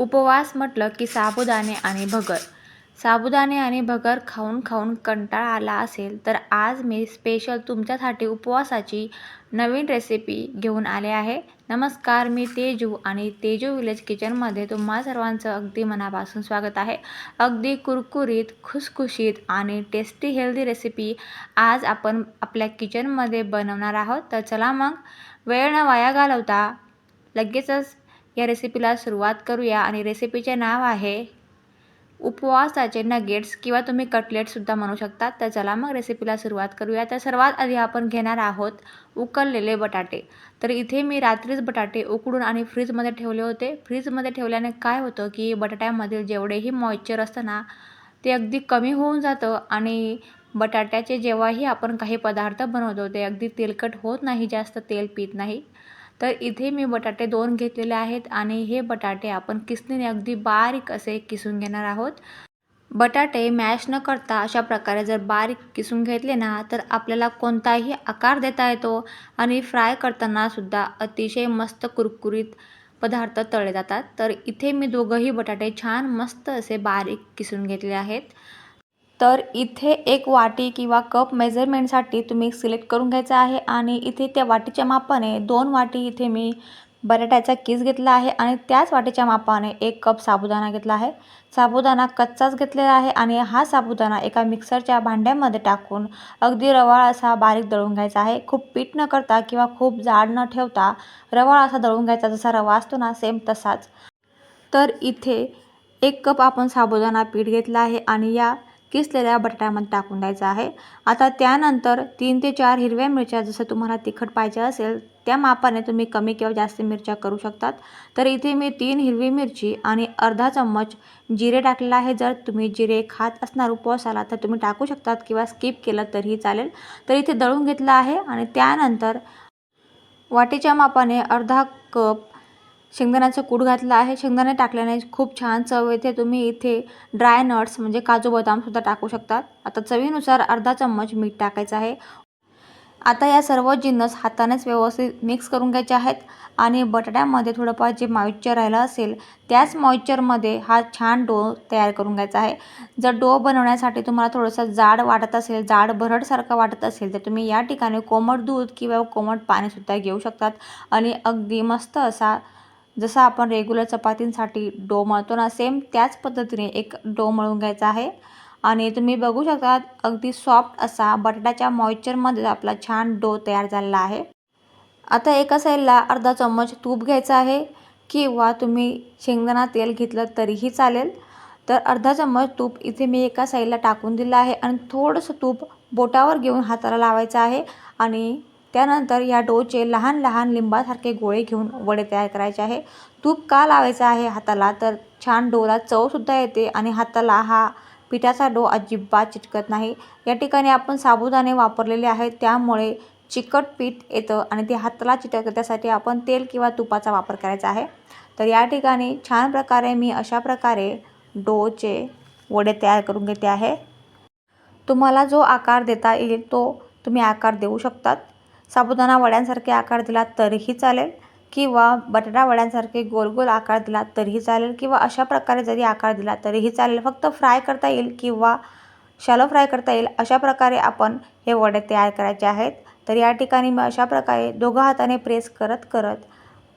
उपवास म्हटलं की साबुदाणे आणि भगर. साबुदाणे आणि भगर खाऊन खाऊन कंटाळा आला असेल तर आज मी स्पेशल तुमच्यासाठी उपवासाची नवीन रेसिपी घेऊन आले आहे. नमस्कार मी तेजू आणि तेजू विलेज किचनमध्ये तुम्हा सर्वांचं अगदी मनापासून स्वागत आहे. अगदी कुरकुरीत खुसखुशीत आणि टेस्टी हेल्दी रेसिपी आज आपण आपल्या किचनमध्ये बनवणार आहोत. तर चला मग वेळ न वाया घालवता लगेचच या रेसिपीला सुरुवात करूया आणि रेसिपीचे नाव आहे उपवासाचे नगेट्स किंवा तुम्ही कटलेटसुद्धा म्हणू शकता. तर चला मग रेसिपीला सुरुवात करूया. तर सर्वात आधी आपण घेणार आहोत उकळलेले बटाटे. तर इथे मी रात्रीच बटाटे उकडून आणि फ्रीजमध्ये ठेवले होते. फ्रीजमध्ये ठेवल्याने काय होतं की बटाट्यामधील जेवढेही मॉइश्चर असतं ना ते अगदी कमी होऊन जातं आणि बटाट्याचे जेव्हाही आपण काही पदार्थ बनवतो ते अगदी तेलकट होत नाही जास्त तेल पित नाही. तर इथे मी बटाटे दोन घेतलेले आहेत आणि हे बटाटे आपण किसणीने अगदी बारीक असे किसून घेणार आहोत. बटाटे मॅश न करता अशा प्रकारे जर बारीक किसून घेतले ना तर आपल्याला कोणताही आकार देता येतो आणि फ्राय करतानासुद्धा अतिशय मस्त कुरकुरीत पदार्थ तळले जातात. तर इथे मी दोघंही बटाटे छान मस्त असे बारीक किसून घेतले आहेत. तर इथे एक वाटी किंवा कप मेजरमेंटसाठी तुम्ही सिलेक्ट करून घ्यायचं आहे आणि इथे त्या वाटीच्या मापाने दोन वाटी इथे मी बटाट्याचा किस घेतला आहे आणि त्याच वाटीच्या मापाने एक कप साबुदाणा घेतला आहे. साबुदाणा कच्चाच घेतलेला आहे आणि हा साबुदाणा एका मिक्सरच्या भांड्यामध्ये टाकून अगदी रवाळ असा बारीक दळून घ्यायचा आहे. खूप पीठ न करता किंवा खूप जाड न ठेवता रवाळ असा दळून घ्यायचा जसा रवा असतो ना सेम तसाच. तर इथे एक कप आपण साबुदाणा पीठ घेतला आहे आणि या किसलेल्या बटाट्यामध्ये टाकून द्यायचं आहे. आता त्यानंतर तीन ते चार हिरव्या मिरच्या जसं तुम्हाला तिखट पाहिजे असेल त्या मापाने तुम्ही कमी किंवा जास्त मिरच्या करू शकतात. तर इथे मी तीन हिरवी मिरची आणि अर्धा चम्मच जिरे टाकलेला आहे. जर तुम्ही जिरे खात असणार उपवास आला तर तुम्ही टाकू शकतात किंवा स्किप केलं तरीही चालेल. तर इथे दळून घेतलं आहे आणि त्यानंतर वाटीच्या मापाने अर्धा कप शेंगदाण्याचं कूट घातलं आहे. शेंगदाणे टाकल्याने खूप छान चव येते. तुम्ही इथे ड्राय नट्स म्हणजे काजू बदामसुद्धा टाकू शकतात. आता चवीनुसार अर्धा चम्मच मीठ टाकायचं आहे. आता या सर्व जिन्नस हातानेच व्यवस्थित मिक्स करून घ्यायचे आहेत. आणि बटाट्यामध्ये थोडंफार जे मॉइश्चर राहिलं असेल त्याच मॉइश्चरमध्ये हा छान डो तयार करून घ्यायचा आहे. जर डो बनवण्यासाठी तुम्हाला थोडंसं जाड वाटत असेल जाड भरडसारखं वाटत असेल तर तुम्ही या ठिकाणी कोमट दूध किंवा कोमट पाणीसुद्धा घेऊ शकतात. आणि अगदी मस्त असा जसं आपण रेग्युलर चपातींसाठी डो मळतो ना सेम त्याच पद्धतीने एक डो मळून घ्यायचा आहे. आणि तुम्ही बघू शकता अगदी सॉफ्ट असा बटाट्याच्या मॉइश्चरमध्ये आपला छान डो तयार झालेला आहे. आता एका साईडला अर्धा चम्मच तूप घ्यायचं आहे किंवा तुम्ही शेंगदाणा तेल घेतलं तरीही चालेल. तर अर्धा चम्मच तूप इथे मी एका साईडला टाकून दिलं आहे आणि थोडंसं तूप बोटावर घेऊन हाताला लावायचं आहे. आणि त्यानंतर या डोचे लहान लहान लिंबासारखे गोळे घेऊन वडे तयार करायचे आहे. तूप का लावायचं आहे हाताला? तर छान डोला चवसुद्धा येते आणि हाताला हा पिठाचा डो अजिबात चिटकत नाही. या ठिकाणी आपण साबुदाणे वापरलेले आहेत. त्यामुळे चिकट पीठ येतं आणि ते हाताला चिटकतं त्यासाठी आपण तेल किंवा तुपाचा वापर करायचा आहे. तर या ठिकाणी छान प्रकारे मी अशा प्रकारे डोचे वडे तयार करून घेते आहे. तुम्हाला जो आकार देता येईल तो तुम्ही आकार देऊ शकतात. साबुदाणा वड्यांसारखे आकार दिला तरीही चालेल किंवा बटाटा वड्यांसारखे गोल गोल आकार दिला तरीही चालेल किंवा अशा प्रकारे जरी आकार दिला तरीही चालेल. फक्त फ्राय करता येईल किंवा शॅलो फ्राय करता येईल अशा प्रकारे आपण हे वडे तयार करायचे आहेत. तर या ठिकाणी मी अशा प्रकारे दोघं हाताने प्रेस करत करत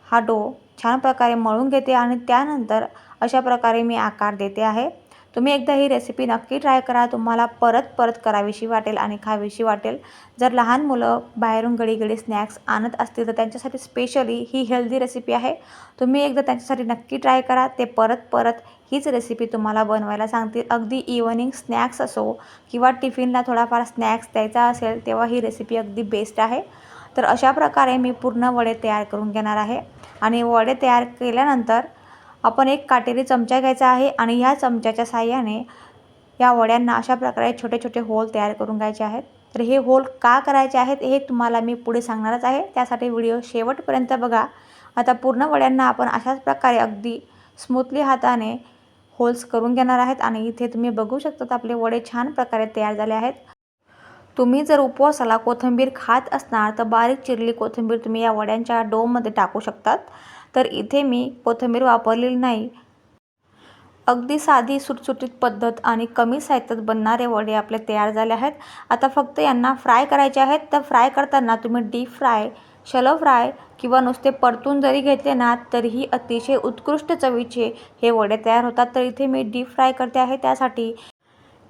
हा डो छान प्रकारे मळून घेते आणि त्यानंतर अशा प्रकारे मी आकार देते आहे. तुम्ही एकदा ही रेसिपी नक्की ट्राय करा. तुम्हाला परत परत करावीशी वाटेल आणि खावीशी वाटेल. जर लहान मुलं बाहेरून घडी घडी स्नॅक्स आणत असतील तर त्यांच्यासाठी स्पेशली ही हेल्दी रेसिपी आहे. तुम्ही एकदा त्यांच्यासाठी नक्की ट्राय करा. ते परत परत हीच रेसिपी तुम्हाला बनवायला सांगतील. अगदी इव्हनिंग स्नॅक्स असो किंवा टिफिनला थोडाफार स्नॅक्स द्यायचा असेल तेव्हा ही रेसिपी अगदी बेस्ट आहे. तर अशा प्रकारे मी पूर्ण वडे तयार करून घेणार आहे. आणि वडे तयार केल्यानंतर आपण एक काटेरी चमचा घ्यायचा आहे आणि ह्या चमच्याच्या साह्याने या वड्यांना अशा प्रकारे छोटे छोटे होल तयार करून घ्यायचे आहेत. तर हे होल का करायचे आहेत हे तुम्हाला मी पुढे सांगणारच आहे. त्यासाठी व्हिडिओ शेवटपर्यंत बघा. आता पूर्ण वड्यांना आपण अशाच प्रकारे अगदी स्मूथली हाताने होल्स करून घेणार आहेत आणि इथे तुम्ही बघू शकतात आपले वडे छान प्रकारे तयार झाले आहेत. तुम्ही जर उपवासाला कोथिंबीर खात असणार तर बारीक चिरली कोथिंबीर तुम्ही या वड्यांच्या डोमध्ये टाकू शकतात. तर इथे मी कोथिंबीर वापरलेली नाही. अगदी साधी सुटसुटीत पद्धत आणि कमी साहित्यात बनणारे वडे आपले तयार झाले आहेत. आता फक्त यांना फ्राय करायचे आहेत. तर फ्राय करताना तुम्ही डीप फ्राय शलो फ्राय किंवा नुसते परतून जरी घेतले ना तरीही अतिशय उत्कृष्ट चवीचे हे वडे तयार होतात. तर इथे मी डीप फ्राय करते आहे. त्यासाठी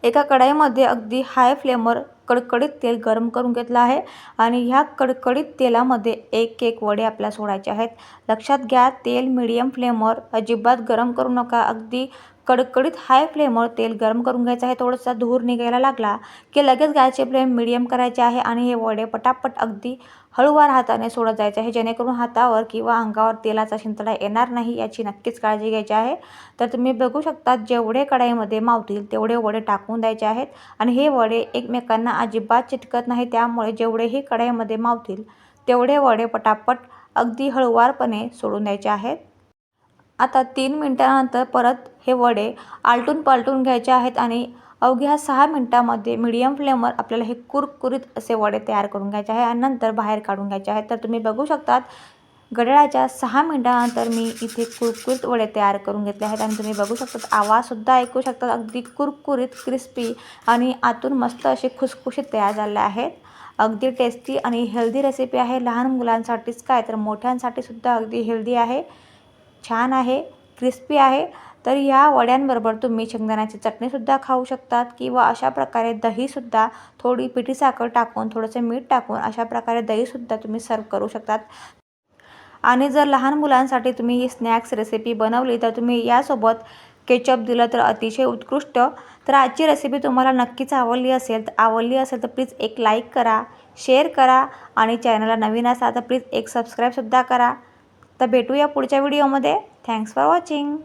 एका कढईमध्ये अगदी हाय फ्लेमवर कडकडीत तेल गरम करून घेतलं आहे. आणि ह्या कडकडीत तेलामध्ये एक एक वडे आपल्याला सोडायचे आहेत. लक्षात घ्या तेल मिडियम फ्लेमवर अजिबात गरम करू नका. अगदी कडकडीत हाय फ्लेमवर तेल गरम करून घ्यायचं आहे. थोडासा धूर निघायला लागला की लगेच गॅसचे फ्लेम मिडियम करायचे आहे. आणि हे वडे पटापट अगदी हळूवार हाताने सोडत जायचं आहे. जेणेकरून हातावर किंवा अंगावर तेलाचा शिंतडा येणार नाही याची नक्कीच काळजी घ्यायची आहे. तर तुम्ही बघू शकता जेवढे कढाईमध्ये मावतील तेवढे वडे टाकून द्यायचे आहेत. आणि हे वडे एकमेकांना अजिबात चिटकत नाही. त्यामुळे जेवढेही कढाईमध्ये मावतील तेवढे वडे पटापट अगदी हळूवारपणे सोडून द्यायचे आहेत. आता तीन मिनटानंतर परत हे वडे आलटून पालटून घ्यायचे आहेत आणि अवघ्या सहा मिनटामध्ये मीडियम फ्लेमवर आपल्याला हे कुरकुरीत असे वडे तयार करून घ्यायचे आहे आणि नंतर बाहेर काढून घ्यायचे आहेत. तर तुम्ही बघू शकतात घड्याळाच्या सहा मिनटानंतर मी इथे कुरकुरीत वडे तयार करून घेतले आहेत आणि तुम्ही बघू शकतात आवाजसुद्धा ऐकू शकतात. अगदी कुरकुरीत क्रिस्पी आणि आतून मस्त असे खुसखुशीत तयार झाले आहेत. अगदी टेस्टी आणि हेल्दी रेसिपी आहे. लहान मुलांसाठीच काय तर मोठ्यांसाठीसुद्धा अगदी हेल्दी आहे. छान आहे क्रिस्पी आहे. तर ह्या वड्यांबरोबर तुम्ही शेंगदाण्याची चटणीसुद्धा खाऊ शकतात किंवा अशा प्रकारे दहीसुद्धा थोडी पिठी साखर टाकून थोडंसं मीठ टाकून अशा प्रकारे दहीसुद्धा तुम्ही सर्व करू शकतात. आणि जर लहान मुलांसाठी तुम्ही ही स्नॅक्स रेसिपी बनवली तर तुम्ही यासोबत केचप दिलं तर अतिशय उत्कृष्ट. तर आजची रेसिपी तुम्हाला नक्कीच आवडली असेल तर आवडली असेल तर प्लीज एक लाईक करा शेअर करा आणि चॅनलला नवीन असाल तर प्लीज एक सबस्क्राईबसुद्धा करा. तर भेटूया पुढच्या व्हिडिओमध्ये थँक्स फॉर वॉचिंग